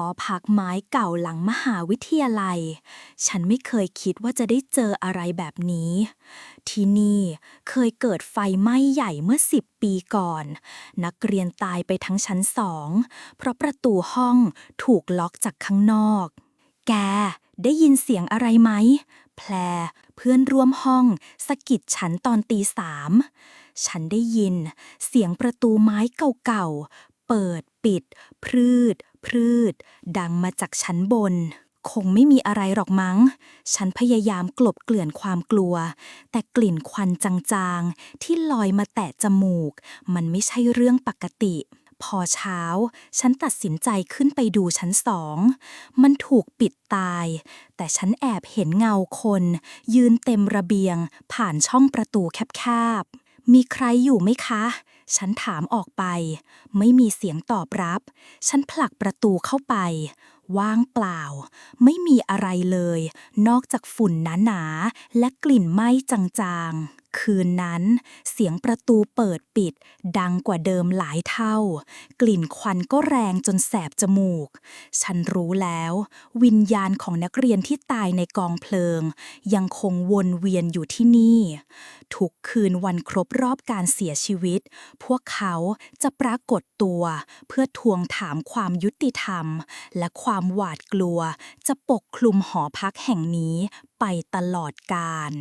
อพักไม้เก่าหลังมหาวิทยาลัย ฉันไม่เคยคิดว่าจะได้เจออะไรแบบนี้ ที่นี่เคยเกิดไฟไหม้ใหญ่เมื่อสิบปีก่อน นักเรียนตายไปทั้งชั้นสอง เพราะประตูห้องถูกล็อกจากข้างนอก แกได้ยินเสียงอะไรไหม แพรเพื่อนร่วมห้องสะกิดฉันตอนตีสาม ฉันได้ยิน เสียงประตูไม้เก่าๆ เปิดปิด พืด พรืด ดังมาจากชั้นบน คงไม่มีอะไรหรอกมั้ง ฉันพยายามกลบเกลื่อนความกลัว แต่กลิ่นควันจางๆ ที่ลอยมาแตะจมูก มันไม่ใช่เรื่องปกติ พอเช้า ฉันตัดสินใจขึ้นไปดูชั้นสอง มันถูกปิดตาย แต่ฉันแอบเห็นเงาคน ยืนเต็มระเบียง ผ่านช่องประตูแคบๆมีใครอยู่ไหมคะ ฉันถามออกไป ไม่มีเสียงตอบรับ ฉันผลักประตูเข้าไป ว่างเปล่า ไม่มีอะไรเลย นอกจากฝุ่นหนาๆ และกลิ่นไหม้จางๆ คืนนั้น เสียงประตูเปิดปิด ดังกว่าเดิมหลายเท่า กลิ่นควันก็แรงจนแสบจมูก ฉันรู้แล้ว วิญญาณของนักเรียนที่ตายในกองเพลิง ยังคงวนเวียนอยู่ที่นี่ ทุกคืนวันครบรอบการเสียชีวิต พวกเขาจะปรากฏตัวเพื่อทวงถามความยุติธรรม และความหวาดกลัวจะปกคลุมหอพักแห่งนี้ไปตลอดกาล